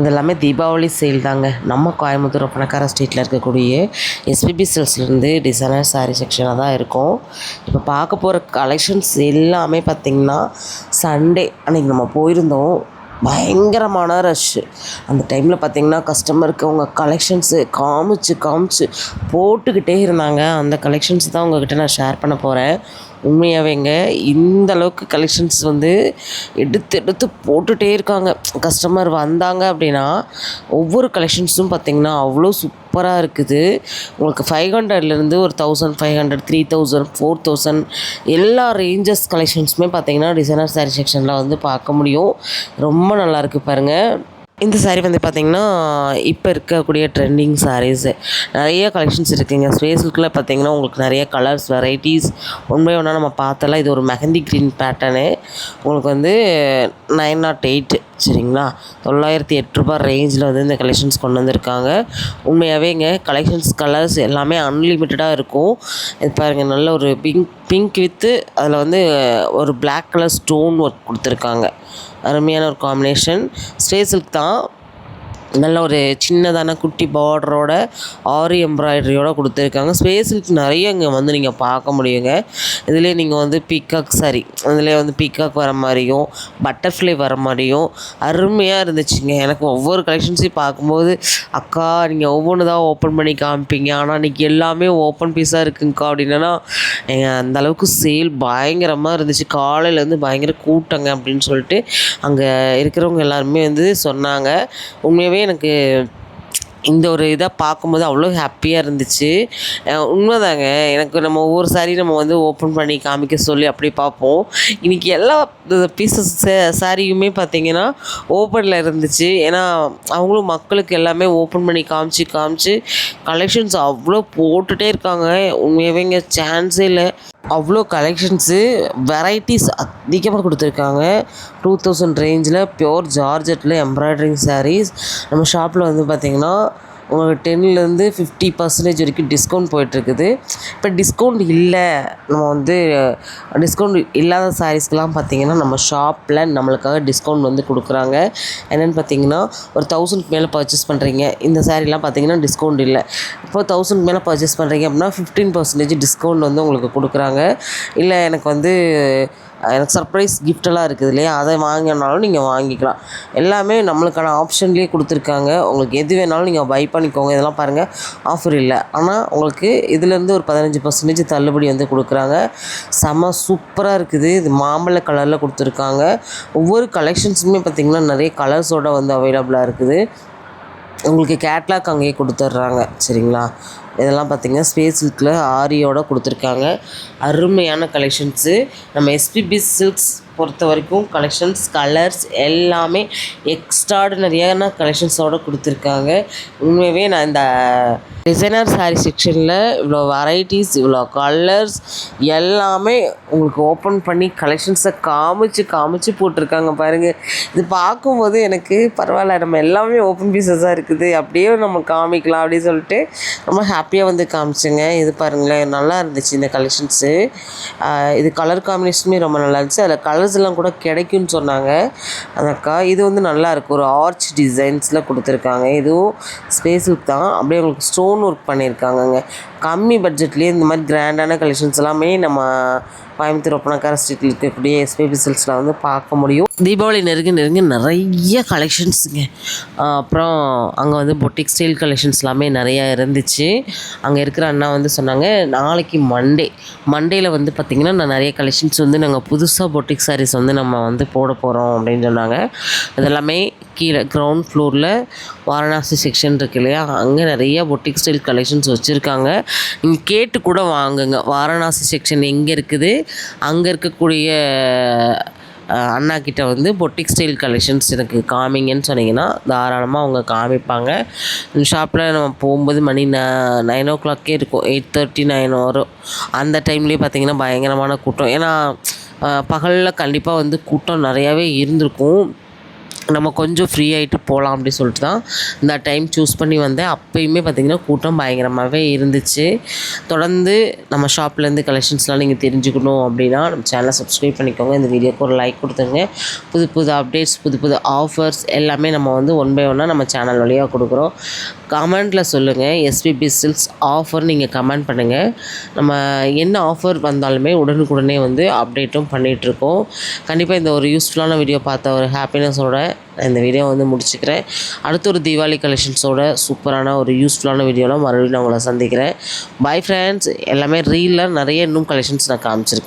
இதெல்லாமே தீபாவளி சேல் தாங்க. நம்ம கோயம்புத்தூர் பணக்கார ஸ்ட்ரீட்டில் இருக்கக்கூடிய எஸ்பிபி சேல்ஸ்லேருந்து டிசைனர் சாரீ செக்ஷனாக தான் இருக்கும். இப்போ பார்க்க போகிற கலெக்ஷன்ஸ் எல்லாமே பார்த்திங்கன்னா சண்டே அன்றைக்கி நம்ம போயிருந்தோம். பயங்கரமான ரஷ்ஷு அந்த டைமில் பார்த்திங்கன்னா கஸ்டமருக்கு அவங்க கலெக்ஷன்ஸு காமிச்சு காமிச்சு போட்டுக்கிட்டே இருந்தாங்க. அந்த கலெக்ஷன்ஸ் தான் உங்ககிட்ட நான் ஷேர் பண்ண போகிறேன் உண்மையாகவேங்க இந்த அளவுக்கு கலெக்ஷன்ஸ் வந்து எடுத்து எடுத்து போட்டுகிட்டே இருக்காங்க. கஸ்டமர் வந்தாங்க அப்படின்னா ஒவ்வொரு கலெக்ஷன்ஸும் பார்த்திங்கன்னா அவ்வளோ சூப்பராக இருக்குது. உங்களுக்கு ஃபைவ் ஹண்ட்ரட்லேருந்து ஒரு thousand five hundred three thousand four thousand எல்லா ரேஞ்சஸ் கலெக்ஷன்ஸுமே பார்த்திங்கன்னா டிசைனர் சாரீ செக்ஷனில் வந்து பார்க்க முடியும். ரொம்ப நல்லா இருக்குது பாருங்கள் இந்த சாரீ வந்து பார்த்திங்கன்னா இப்போ இருக்கக்கூடிய ட்ரெண்டிங் சாரீஸு நிறைய கலெக்ஷன்ஸ் இருக்குதுங்க ஸ்பேஸுக்குள்ளே பார்த்தீங்கன்னா உங்களுக்கு நிறைய கலர்ஸ் வெரைட்டிஸ் ஒன் ஒன்றா நம்ம பார்த்தலாம் இது ஒரு மெஹந்தி க்ரீன் பேட்டர்னு உங்களுக்கு வந்து நைன் நாட் எயிட் சரிங்களா? தொள்ளாயிரத்தி எட்டு ரேஞ்சில் வந்து இந்த கலெக்ஷன்ஸ் கொண்டு வந்திருக்காங்க. உண்மையாகவே இங்கே கலெக்ஷன்ஸ் கலர்ஸ் எல்லாமே அன்லிமிட்டடாக இருக்கும். இது பாருங்கள் நல்ல ஒரு பிங்க் பிங்க் வித்து அதில் வந்து ஒரு பிளாக் கலர் ஸ்டோன் ஒர்க் கொடுத்துருக்காங்க. அருமையான ஒரு காம்பினேஷன் ஸ்டே சில்க் தான். நல்ல ஒரு சின்னதான குட்டி பார்டரோட ஆரி எம்ப்ராய்டரியோட கொடுத்துருக்காங்க. ஸ்பேஸுக்கு நிறைய இங்கே வந்து நீங்கள் பார்க்க முடியுங்க. இதிலே நீங்கள் வந்து பீக்காக் சாரி இதிலே வந்து பீக்காக் வர மாதிரியும் பட்டர்ஃப்ளை வர மாதிரியும் அருமையாக இருந்துச்சுங்க. எனக்கு ஒவ்வொரு கலெக்ஷன்ஸையும் பார்க்கும்போது அக்கா நீங்கள் ஒவ்வொன்று தான் ஓப்பன் பண்ணி காமிப்பீங்க. ஆனால் இன்றைக்கி எல்லாமே ஓப்பன் பீஸாக இருக்குங்கக்கா அப்படின்னா அந்த அளவுக்கு சேல் பயங்கரமாக இருந்துச்சு. காலையிலேருந்து பயங்கர கூட்டங்க அப்படின்னு சொல்லிட்டு அங்கே இருக்கிறவங்க எல்லாருமே வந்து சொன்னாங்க. உண்மையாகவே எனக்கு இந்த ஒரு இதை பார்க்கும்போது அவ்வளோ ஹாப்பியாக இருந்துச்சு. உண்மைதாங்க. எனக்கு நம்ம ஒவ்வொரு சாரி நம்ம வந்து ஓப்பன் பண்ணி காமிக்க சொல்லி அப்படி பார்ப்போம். இன்றைக்கி எல்லா பீசஸ் சாரியுமே பார்த்திங்கன்னா ஓப்பனில் இருந்துச்சு. ஏன்னா அவங்களும் மக்களுக்கு எல்லாமே ஓப்பன் பண்ணி காமிச்சு காமிச்சு கலெக்ஷன்ஸ் அவ்வளோ போட்டுகிட்டே இருக்காங்க. உண்மையாகவே இங்கே சான்ஸே இல்லை. அவ்வளோ கலெக்ஷன்ஸு வெரைட்டிஸ் அதிகமாக கொடுத்துருக்காங்க. டூ தௌசண்ட் ரேஞ்சில் ப்யூர் ஜார்ஜெட்டில் எம்ப்ராய்டரிங் சாரீஸ் நம்ம ஷாப்பில் வந்து பார்த்திங்கன்னா உங்களுக்கு டென்லேருந்து ஃபிஃப்டி பர்சன்டேஜ் வரைக்கும் டிஸ்கவுண்ட் போயிட்டுருக்குது. இப்போ டிஸ்கவுண்ட் இல்லை. நம்ம வந்து டிஸ்கவுண்ட் இல்லாத சாரீஸ்க்கெலாம் பார்த்தீங்கன்னா நம்ம ஷாப்பில் நம்மளுக்காக டிஸ்கவுண்ட் வந்து கொடுக்குறாங்க. என்னென்னு பார்த்தீங்கன்னா ஒரு தௌசண்ட்க்கு மேலே பர்ச்சேஸ் பண்ணுறீங்க இந்த சாரீலாம் பார்த்தீங்கன்னா டிஸ்கவுண்ட் இல்லை. இப்போ தௌசண்ட் மேலே பர்ச்சேஸ் பண்ணுறீங்க அப்படின்னா ஃபிஃப்டீன் பர்சன்டேஜ் டிஸ்கவுண்ட் வந்து உங்களுக்கு கொடுக்குறாங்க. இல்லை எனக்கு வந்து எனக்கு சர்ப்ரைஸ் கிஃப்டெல்லாம் இருக்குது இல்லையா? அதை வாங்கினாலும் நீங்கள் வாங்கிக்கலாம். எல்லாமே நம்மளுக்கான ஆப்ஷன்லேயே கொடுத்துருக்காங்க. உங்களுக்கு எது வேணாலும் நீங்கள் பை பண்ணிக்கோங்க. இதெல்லாம் பாருங்கள் ஆஃபர் இல்லை. ஆனால் உங்களுக்கு இதுலேருந்து ஒரு பதினஞ்சு பர்சன்டேஜ் தள்ளுபடி வந்து கொடுக்குறாங்க. செம சூப்பராக இருக்குது. இது மாம்பழ கலரில் கொடுத்துருக்காங்க. ஒவ்வொரு கலெக்ஷன்ஸுமே பார்த்திங்கன்னா நிறைய கலர்ஸோடு வந்து அவைலபிளாக இருக்குது. உங்களுக்கு கேட்லாக் அங்கேயே கொடுத்துட்றாங்க சரிங்களா? இதெல்லாம் பார்த்தீங்கன்னா ஸ்பேஸ் சில்கில் ஆரியோட கொடுத்துருக்காங்க. அருமையான கலெக்ஷன்ஸு நம்ம எஸ்பிபி சில்க்ஸ் பொறுத்த வரைக்கும் கலெக்ஷன்ஸ் கலர்ஸ் எல்லாமே எக்ஸ்ட்ராடினரியான கலெக்ஷன்ஸோடு கொடுத்துருக்காங்க. உண்மையாகவே நான் இந்த டிசைனர் சாரீ செக்ஷனில் இவ்வளோ வெரைட்டிஸ் இவ்வளோ கலர்ஸ் எல்லாமே உங்களுக்கு ஓப்பன் பண்ணி கலெக்ஷன்ஸை காமிச்சு காமிச்சு போட்டிருக்காங்க பாருங்கள் இது பார்க்கும்போது எனக்கு பரவாயில்ல நம்ம எல்லாமே ஓப்பன் பீசஸாக இருக்குது. அப்படியே நம்ம காமிக்கலாம் அப்படின்னு சொல்லிட்டு ரொம்ப ஹாப்பி அப்படியே வந்து காமிச்சுங்க. இது பாருங்களேன் நல்லா இருந்துச்சு இந்த கலெக்ஷன்ஸு இது கலர் காம்பினேஷனுமே ரொம்ப நல்லா இருந்துச்சு. அதில் கலர்ஸ் எல்லாம் கூட கிடைக்கும்னு சொன்னாங்க. அந்த அக்கா இது வந்து நல்லாயிருக்கு ஒரு ஆர்ச் டிசைன்ஸில் கொடுத்துருக்காங்க. இதுவும் ஸ்பேஸுக்கு தான். அப்படியே உங்களுக்கு ஸ்டோன் ஒர்க் பண்ணியிருக்காங்கங்க. கம்மி பட்ஜெட்லேயே இந்த மாதிரி கிராண்டான கலெக்ஷன்ஸ் எல்லாமே நம்ம கோயம்புத்தூர் ஒப்பனக்கார ஸ்ட்ரீட்டில் இருக்கக்கூடிய எஸ்பிபி சில்க்ஸில் வந்து பார்க்க முடியும். தீபாவளி நெருங்கி நெருங்கி நிறைய கலெக்ஷன்ஸுங்க அப்புறம் அங்கே வந்து பொட்டிக் ஸ்டைல் கலெக்ஷன்ஸ் எல்லாமே நிறையா இருந்துச்சு. அங்கே இருக்கிற அண்ணா வந்து சொன்னாங்க நாளைக்கு மண்டே மண்டேயில் வந்து பார்த்திங்கன்னா நான் நிறைய கலெக்ஷன்ஸ் வந்து நாங்கள் புதுசாக பொட்டிக் சாரீஸ் வந்து நம்ம வந்து போட போகிறோம் அப்படின்னு சொன்னாங்க. அதெல்லாமே கீழே கிரவுண்ட் ஃப்ளோரில் வாரணாசி செக்ஷன் இருக்கு இல்லையா? அங்கே நிறைய பொட்டிக் ஸ்டைல் கலெக்ஷன்ஸ் வச்சுருக்காங்க. நீங்கள் கேட்டு கூட வாங்குங்க. வாரணாசி செக்ஷன் எங்கே இருக்குது? அங்கே இருக்கக்கூடிய அண்ணா கிட்ட வந்து பொட்டிக் ஸ்டைல் கலெக்ஷன்ஸ் எனக்கு காமிங்கன்னு சொன்னீங்கன்னா தாராளமாக அவங்க காமிப்பாங்க. ஷாப்பில் நம்ம போகும்போது மணி ந நைன் ஓ கிளாக்கே இருக்கும். எயிட் தேர்ட்டி நைன் வரும். அந்த டைம்லேயே பார்த்தீங்கன்னா பயங்கரமான கூட்டம். ஏன்னா பகலில் கண்டிப்பாக வந்து கூட்டம் நிறையாவே இருந்திருக்கும். நம்ம கொஞ்சம் ஃப்ரீ ஆகிட்டு போகலாம் அப்படின்னு சொல்லிட்டு தான் இந்த டைம் சூஸ் பண்ணி வந்தேன். அப்போயுமே பார்த்திங்கன்னா கூட்டம் பயங்கரமாகவே இருந்துச்சு. தொடர்ந்து நம்ம ஷாப்லேருந்து கலெக்ஷன்ஸ்லாம் நீங்கள் தெரிஞ்சுக்கணும் அப்படின்னா நம்ம சேனலை சப்ஸ்கிரைப் பண்ணிக்கோங்க. இந்த வீடியோக்கு ஒரு லைக் கொடுத்துருங்க. புது புது அப்டேட்ஸ் புது புது ஆஃபர்ஸ் எல்லாமே நம்ம வந்து ஒன் பை ஒன்னாக நம்ம சேனல் வழியாக கொடுக்குறோம். கமெண்ட்டில் சொல்லுங்கள் எஸ்பிபி சில்ஸ் ஆஃபர் நீங்கள் கமெண்ட் பண்ணுங்கள் நம்ம என்ன ஆஃபர் வந்தாலுமே உடனுக்குடனே வந்து அப்டேட்டும் பண்ணிகிட்ருக்கோம் கண்டிப்பாக இந்த ஒரு யூஸ்ஃபுல்லான வீடியோ பார்த்த ஒரு ஹாப்பினஸோட இந்த வீடியோ வந்து முடிச்சுக்கிறேன். அடுத்த ஒரு தீபாவளி கலெக்ஷன்ஸோட சூப்பரான ஒரு யூஸ்ஃபுல்லான வீடியோவில் மறுபடியும் நான் உங்களை சந்திக்கிறேன். பை ஃப்ரெண்ட்ஸ் எல்லாமே ரீலில் நிறைய இன்னும் கலெக்ஷன்ஸ் நான் காமிச்சிருக்கேன்.